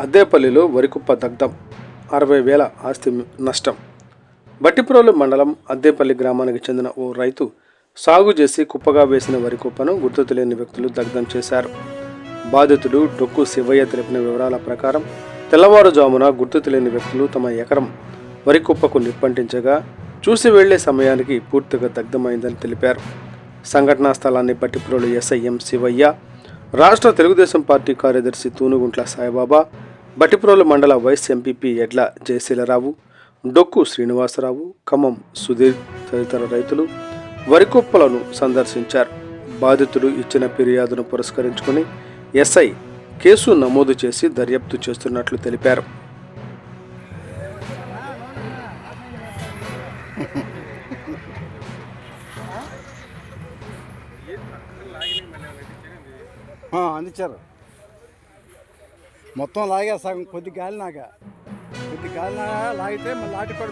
అద్దేపల్లిలో వరికుప్ప దగ్ధం అరవై వేల ఆస్తి నష్టం. బట్టిప్రోలు మండలం అద్దేపల్లి గ్రామానికి చెందిన ఓ రైతు సాగు చేసి కుప్పగా వేసిన వరి కుప్పను గుర్తు తెలియని వ్యక్తులు దగ్ధం చేశారు. బాధితుడు డొక్కు శివయ్య తెలిపిన వివరాల ప్రకారం తెల్లవారుజామున గుర్తు తెలియని వ్యక్తులు తమ ఎకరం వరి కుప్పకు నిప్పంటించగా చూసి వెళ్ళే సమయానికి పూర్తిగా దగ్ధమైందని తెలిపారు. సంఘటనా స్థలాన్ని బట్టిప్రోలు ఎస్ఐఎం శివయ్య రాష్ట్ర తెలుగుదేశం పార్టీ కార్యదర్శి తూనుగుంట్ల సాయిబాబా బట్టిప్రోలు మండల వైస్ ఎంపీపీ ఎడ్ల జయశీలరావు డొక్కు శ్రీనివాసరావు ఖమ్మం సుధీర్ తదితర రైతులు వరికొప్పలను సందర్శించారు. బాధితుడు ఇచ్చిన ఫిర్యాదును పురస్కరించుకుని ఎస్ఐ కేసు నమోదు చేసి దర్యాప్తు చేస్తున్నట్లు తెలిపారు. అందించారు. मत लागे सग को गलना को लागते लाट को